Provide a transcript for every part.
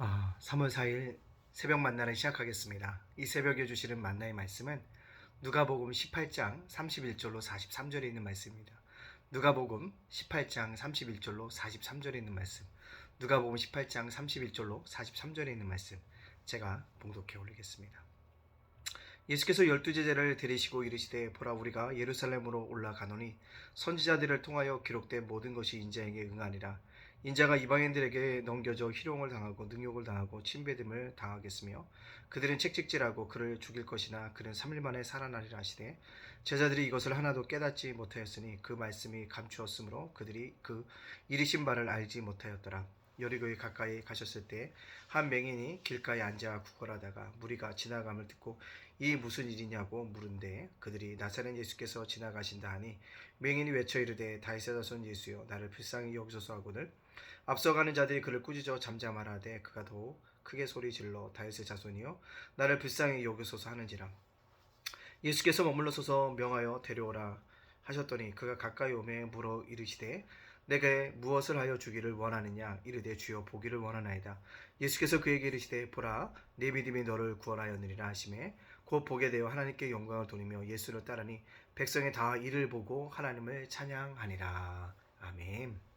아, 3월 4일 새벽 만나를 시작하겠습니다. 이 새벽에 주시는 만나의 말씀은 누가복음 18장 31절로 43절에 있는 말씀입니다. 누가복음 18장 31절로 43절에 있는 말씀. 누가복음 18장 31절로 43절에 있는 말씀. 제가 봉독해 올리겠습니다. 예수께서 열두 제자를 데리시고 이르시되 보라 우리가 예루살렘으로 올라가노니 선지자들을 통하여 기록된 모든 것이 인자에게 응하니라 인자가 이방인들에게 넘겨져 희롱을 당하고 능욕을 당하고 침뱉음을 당하겠으며 그들은 책찍질하고 그를 죽일 것이나 그는 3일 만에 살아나리라 하시되 제자들이 이것을 하나도 깨닫지 못하였으니 그 말씀이 감추었으므로 그들이 그 이르신 바를 알지 못하였더라. 여리고에 가까이 가셨을 때 한 맹인이 길가에 앉아 구걸하다가 무리가 지나감을 듣고 이 무슨 일이냐고 물은데 그들이 나사렛 예수께서 지나가신다 하니 맹인이 외쳐 이르되 자손 예수여 나를 불쌍히 여기소서 하거늘 앞서가는 자들이 그를 꾸짖어 잠잠하라되 그가 더욱 크게 소리 질러 다윗의 자손이여 나를 불쌍히 여기소서 하는지라. 예수께서 머물러 서서 명하여 데려오라 하셨더니 그가 가까이 오매 물어 이르시되 내게 무엇을 하여 주기를 원하느냐? 이르되 주여 보기를 원하나이다. 예수께서 그에게 이르시되 보라 내 믿음이 너를 구원하였느니라 하시매 곧 보게 되어 하나님께 영광을 돌리며 예수를 따르니 백성이 다 이를 보고 하나님을 찬양하니라. 아멘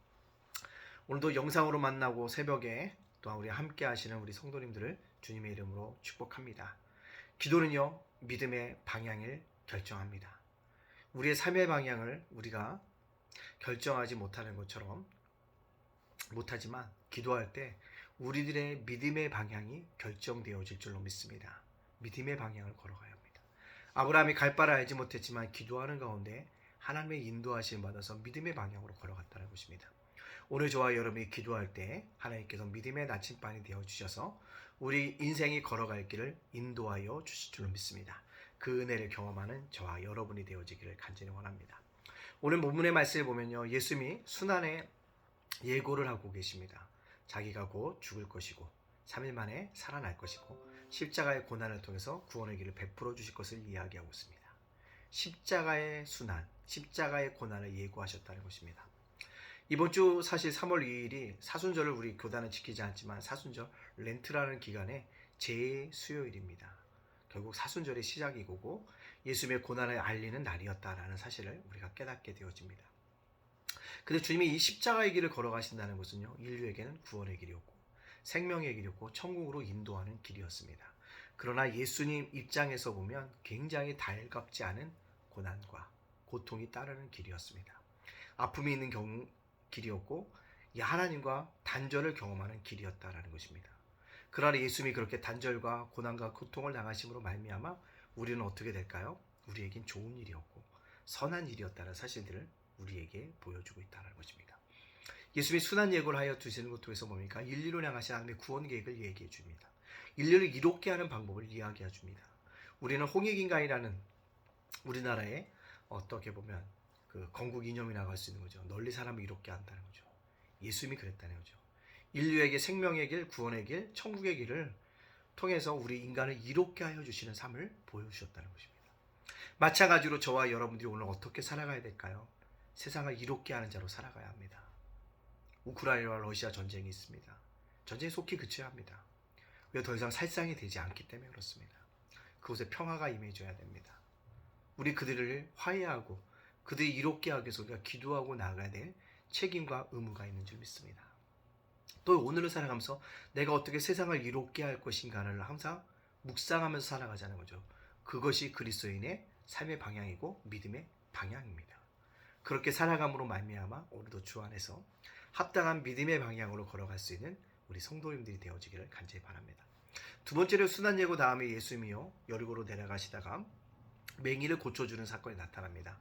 오늘도 영상으로 만나고 새벽에 또한 우리 함께 하시는 우리 성도님들을 주님의 이름으로 축복합니다 기도는요 믿음의 방향을 결정합니다 우리의 삶의 방향을 우리가 결정하지 못하는 것처럼 못하지만 기도할 때 우리들의 믿음의 방향이 결정되어질 줄로 믿습니다. 믿음의 방향을 걸어가야 합니다. 아브라함이 갈 바를 알지 못했지만 기도하는 가운데 하나님의 인도하심을 받아서 믿음의 방향으로 걸어갔다는 것입니다. 오늘 저와 여러분이 기도할 때 하나님께서 믿음의 나침반이 되어 주셔서 우리 인생이 걸어갈 길을 인도하여 주실 줄로 믿습니다. 그 은혜를 경험하는 저와 여러분이 되어지기를 간절히 원합니다. 오늘 본문의 말씀을 보면요. 예수님이 순환의 예고를 하고 계십니다. 자기가 곧 죽을 것이고 3일 만에 살아날 것이고 십자가의 고난을 통해서 구원의 길을 베풀어 주실 것을 이야기하고 있습니다. 십자가의 순환, 십자가의 고난을 예고하셨다는 것입니다. 이번 주 사실 3월 2일이 사순절을 우리 교단은 지키지 않지만 사순절 렌트라는 기간에 제 수요일입니다. 결국 사순절의 시작이고 예수님의 고난을 알리는 날이었다라는 사실을 우리가 깨닫게 되어집니다. 근데 주님이 이 십자가의 길을 걸어가신다는 것은요, 인류에게는 구원의 길이었고, 생명의 길이었고, 천국으로 인도하는 길이었습니다. 그러나 예수님 입장에서 보면 굉장히 달갑지 않은 고난과 고통이 따르는 길이었습니다. 아픔이 있는 경, 길이었고, 하나님과 단절을 경험하는 길이었다라는 것입니다. 그러나 예수님이 그렇게 단절과 고난과 고통을 당하심으로 말미암아 우리는 어떻게 될까요? 우리에겐 좋은 일이었고 선한 일이었다는 사실들을 우리에게 보여주고 있다는 것입니다. 예수님이 순한 예고를 하여 두시는 것 통해서 뭡니까? 인류를 향하신 하나님의 구원 계획을 얘기해 줍니다. 인류를 이롭게 하는 방법을 이야기해 줍니다. 우리는 홍익인간이라는 우리나라의 어떻게 보면 그 건국 이념이라고 할 수 있는 거죠. 널리 사람을 이롭게 한다는 거죠. 예수님이 그랬다는 거죠. 인류에게 생명의 길, 구원의 길, 천국의 길을 통해서 우리 인간을 이롭게 하여 주시는 삶을 보여주셨다는 것입니다. 마찬가지로 저와 여러분들이 오늘 어떻게 살아가야 될까요? 세상을 이롭게 하는 자로 살아가야 합니다. 우크라이나와 러시아 전쟁이 있습니다. 전쟁이 속히 그쳐야 합니다. 왜 더 이상 살상이 되지 않기 때문에 그렇습니다. 그곳에 평화가 임해져야 됩니다. 우리 그들을 화해하고 그들이 이롭게 하기 위해서 우리가 기도하고 나아가야 될 책임과 의무가 있는 줄 믿습니다. 또 오늘을 살아가면서 내가 어떻게 세상을 이롭게 할 것인가를 항상 묵상하면서 살아가자는 거죠. 그것이 그리스도인의 삶의 방향이고 믿음의 방향입니다. 그렇게 살아감으로 말미암아 오늘도 주 안에서 합당한 믿음의 방향으로 걸어갈 수 있는 우리 성도님들이 되어지기를 간절히 바랍니다. 두 번째로 순한 예고 다음에 예수님이요 여리고로 내려가시다가 맹인을 고쳐주는 사건이 나타납니다.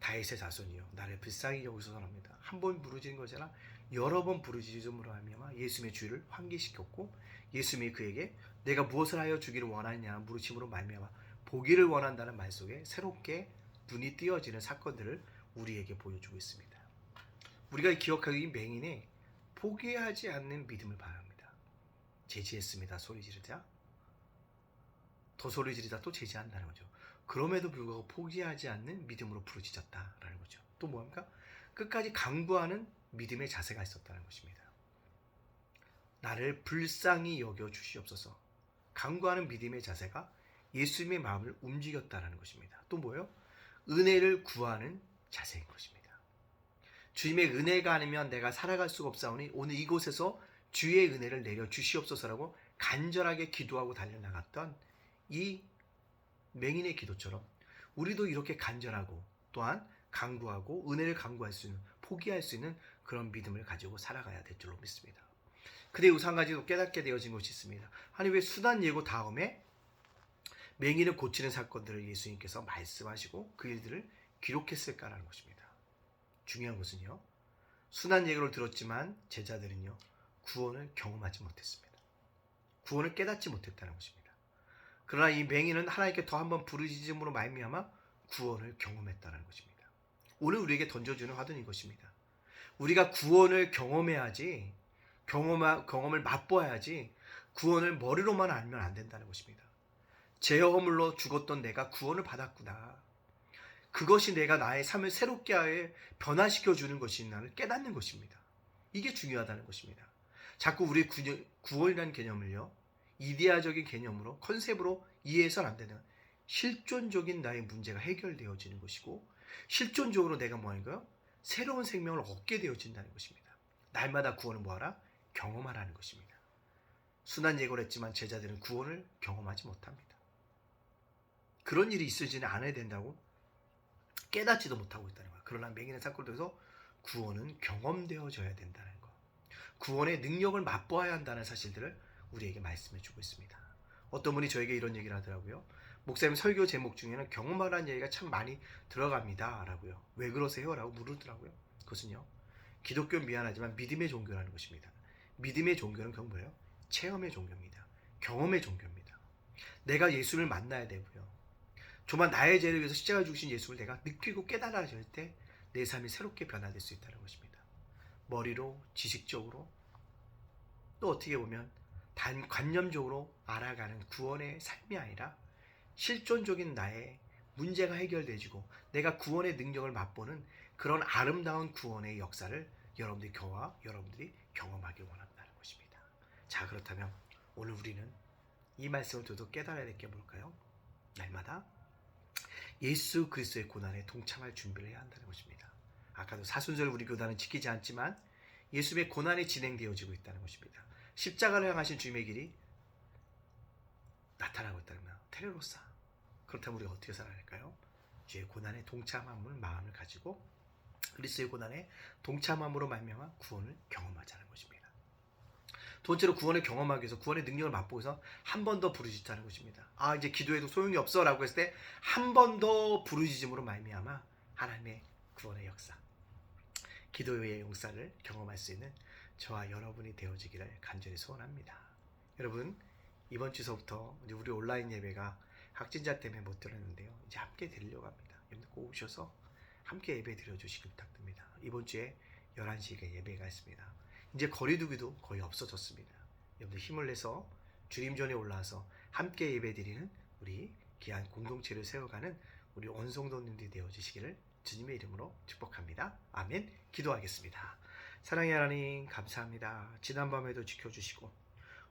다윗의 자손이요 나를 불쌍히 여기서 합니다. 한 번 부르짖은 것이 아니라 여러 번 부르짖음으로 하며 예수님의 주의를 환기시켰고 예수님이 그에게 내가 무엇을 하여 주기를 원하느냐 물으심으로 말미암아 보기를 원한다는 말 속에 새롭게 눈이 띄어지는 사건들을 우리에게 보여주고 있습니다. 우리가 기억하기 이 맹인이 포기하지 않는 믿음을 바랍니다. 제지했습니다. 소리 지르자. 더 소리 지르자 또 제지한다는 거죠. 그럼에도 불구하고 포기하지 않는 믿음으로 부르짖었다라는 거죠. 또 뭐합니까? 끝까지 강구하는 믿음의 자세가 있었다는 것입니다. 나를 불쌍히 여겨 주시옵소서. 간구하는 믿음의 자세가 예수님의 마음을 움직였다라는 것입니다. 또 뭐예요? 은혜를 구하는 자세인 것입니다. 주님의 은혜가 아니면 내가 살아갈 수가 없사오니 오늘 이곳에서 주의 은혜를 내려 주시옵소서라고 간절하게 기도하고 달려나갔던 이 맹인의 기도처럼 우리도 이렇게 간절하고 또한 간구하고 은혜를 간구할 수 있는 포기할 수 있는 그런 믿음을 가지고 살아가야 될 줄로 믿습니다. 그대 우상가지도 깨닫게 되어진 것이 있습니다. 아니 왜 수단 예고 다음에 맹인을 고치는 사건들을 예수님께서 말씀하시고 그 일들을 기록했을까라는 것입니다. 중요한 것은요. 순한 예고를 들었지만 제자들은요. 구원을 경험하지 못했습니다. 구원을 깨닫지 못했다는 것입니다. 그러나 이 맹인은 하나님께 더 한번 부르짖음으로 말미암아 구원을 경험했다는 것입니다. 오늘 우리에게 던져주는 화두는 이것입니다. 우리가 구원을 경험해야지 경험 경험을 맛보아야지 구원을 머리로만 알면 안 된다는 것입니다. 죄 허물로 죽었던 내가 구원을 받았구나. 그것이 내가 나의 삶을 새롭게 하여 변화시켜 주는 것이 나를 깨닫는 것입니다. 이게 중요하다는 것입니다. 자꾸 우리 구원이라는 개념을요. 이데아적인 개념으로 컨셉으로 이해해서는 안 되는 실존적인 나의 문제가 해결되어지는 것이고 실존적으로 내가 뭐 하는 거요? 새로운 생명을 얻게 되어진다는 것입니다. 날마다 구원을 뭐하라? 경험하라는 것입니다. 순한 예고를 했지만 제자들은 구원을 경험하지 못합니다. 그런 일이 있어지는 않아야 된다고 깨닫지도 못하고 있다는 거야. 그러나 맹인의 사건을 통해서 구원은 경험되어져야 된다는 거. 구원의 능력을 맛보아야 한다는 사실들을 우리에게 말씀해 주고 있습니다. 어떤 분이 저에게 이런 얘기를 하더라고요. 목사님 설교 제목 중에는 경험하라는 얘기가 참 많이 들어갑니다. 라고요. 왜 그러세요? 라고 물으더라고요. 그것은요. 기독교는 미안하지만 믿음의 종교라는 것입니다. 믿음의 종교는 그건 뭐예요? 체험의 종교입니다. 경험의 종교입니다. 내가 예수를 만나야 되고요. 정말 나의 죄를 위해서 십자가 죽으신 예수를 내가 느끼고 깨달아질 때 내 삶이 새롭게 변화될 수 있다는 것입니다. 머리로, 지식적으로, 또 어떻게 보면 단 관념적으로 알아가는 구원의 삶이 아니라 실존적인 나의 문제가 해결되지고 내가 구원의 능력을 맛보는 그런 아름다운 구원의 역사를 여러분들이 경화, 여러분들이 경험하길 원한다는 것입니다. 자, 그렇다면 오늘 우리는 이 말씀을 두고 깨달아야 될 게 뭘까요? 날마다 예수 그리스도의 고난에 동참할 준비를 해야 한다는 것입니다. 아까도 사순절 우리 교단은 지키지 않지만 예수의 고난이 진행되어지고 있다는 것입니다. 십자가를 향하신 주님의 길이 나타나고 있다는 말. 테레로사. 그렇다면 우리가 어떻게 살아야 할까요? 주의 고난에 동참함을 마음을 가지고 그리스도의 고난에 동참함으로 말미암아 구원을 경험하자는 것입니다. 두 번째로 구원을 경험하기 위해서 구원의 능력을 맛보기 위해서 한 번 더 부르짖자는 것입니다. 아 이제 기도해도 소용이 없어라고 했을 때 한 번 더 부르짖음으로 말미암아 하나님의 구원의 역사, 기도의 용사를 경험할 수 있는 저와 여러분이 되어지기를 간절히 소원합니다. 여러분 이번 주서부터 우리 온라인 예배가 확진자 때문에 못 드렸는데요. 이제 함께 드리려고 합니다. 여러분 꼭 오셔서 함께 예배 드려주시기 부탁드립니다. 이번 주에 11시에 예배가 있습니다. 이제 거리두기도 거의 없어졌습니다. 여러분들 힘을 내서 주님 전에 올라와서 함께 예배 드리는 우리 귀한 공동체를 세워가는 우리 원성도님들이 되어주시기를 주님의 이름으로 축복합니다. 아멘. 기도하겠습니다. 사랑의 하나님 감사합니다. 지난밤에도 지켜주시고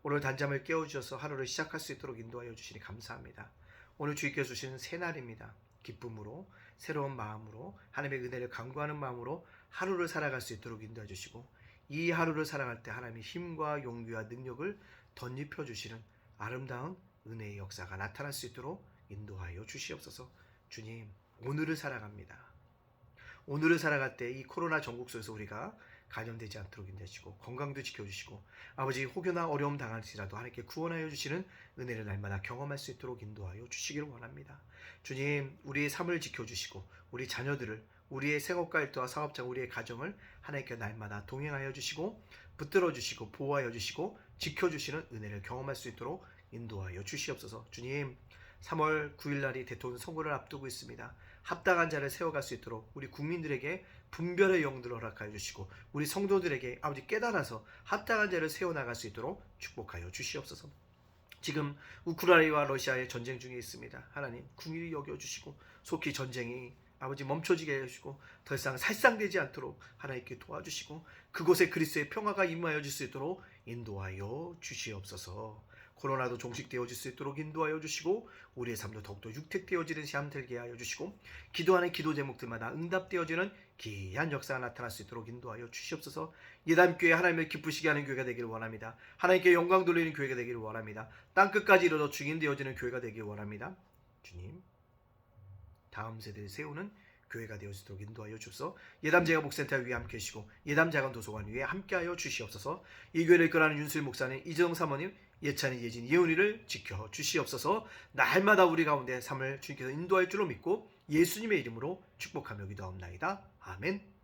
오늘 단잠을 깨워주셔서 하루를 시작할 수 있도록 인도하여 주시니 감사합니다. 오늘 주님께서 주시는 새날입니다. 기쁨으로 새로운 마음으로 하나님의 은혜를 강구하는 마음으로 하루를 살아갈 수 있도록 인도해 주시고 이 하루를 살아갈 때 하나님의 힘과 용기와 능력을 덧입혀 주시는 아름다운 은혜의 역사가 나타날 수 있도록 인도하여 주시옵소서. 주님, 오늘을 살아갑니다. 오늘을 살아갈 때 이 코로나 전국 속에서 우리가 감염되지 않도록 인도하시고 건강도 지켜주시고 아버지 혹여나 어려움 당할지라도 하나님께 구원하여 주시는 은혜를 날마다 경험할 수 있도록 인도하여 주시기를 원합니다. 주님, 우리의 삶을 지켜주시고 우리 자녀들을 우리의 생업과 일터와 사업장, 우리의 가정을 하나님께 날마다 동행하여 주시고 붙들어 주시고 보호하여 주시고 지켜 주시는 은혜를 경험할 수 있도록 인도하여 주시옵소서. 주님, 3월 9일 날이 대통령 선거를 앞두고 있습니다. 합당한 자를 세워갈 수 있도록 우리 국민들에게 분별의 영들을 허락하여 주시고 우리 성도들에게 아버지 깨달아서 합당한 자를 세워나갈 수 있도록 축복하여 주시옵소서. 지금 우크라이나와 러시아의 전쟁 중에 있습니다. 하나님 궁일이 여겨주시고 속히 전쟁이 아버지 멈춰지게 해주시고 더 이상 살상되지 않도록 하나님께 도와주시고 그곳에 그리스의 평화가 임하여 줄수 있도록 인도하여 주시옵소서. 코로나도 종식되어질 수 있도록 인도하여 주시고 우리의 삶도 더욱더 육택되어지는 시험 들게 하여 주시고 기도하는 기도 제목들마다 응답되어지는 귀한 역사가 나타날 수 있도록 인도하여 주시옵소서. 예담교회 하나님을 기쁘시게 하는 교회가 되기를 원합니다. 하나님께 영광 돌리는 교회가 되기를 원합니다. 땅 끝까지 이르러 증인되어지는 교회가 되기를 원합니다. 주님, 다음 세대를 세우는 교회가 되어지도록 인도하여 주옵소서. 예담제가 목센터 위에 함께 계시고 예담자간 도서관 위에 함께하여 주시옵소서. 이 교회를 이끌어가는 윤수일 목사님, 이재동 사모님, 예찬이, 예진, 예훈이를 지켜 주시옵소서. 날마다 우리 가운데 삶을 주님께서 인도할 줄로 믿고 예수님의 이름으로 축복하며 기도하옵나이다. 아멘.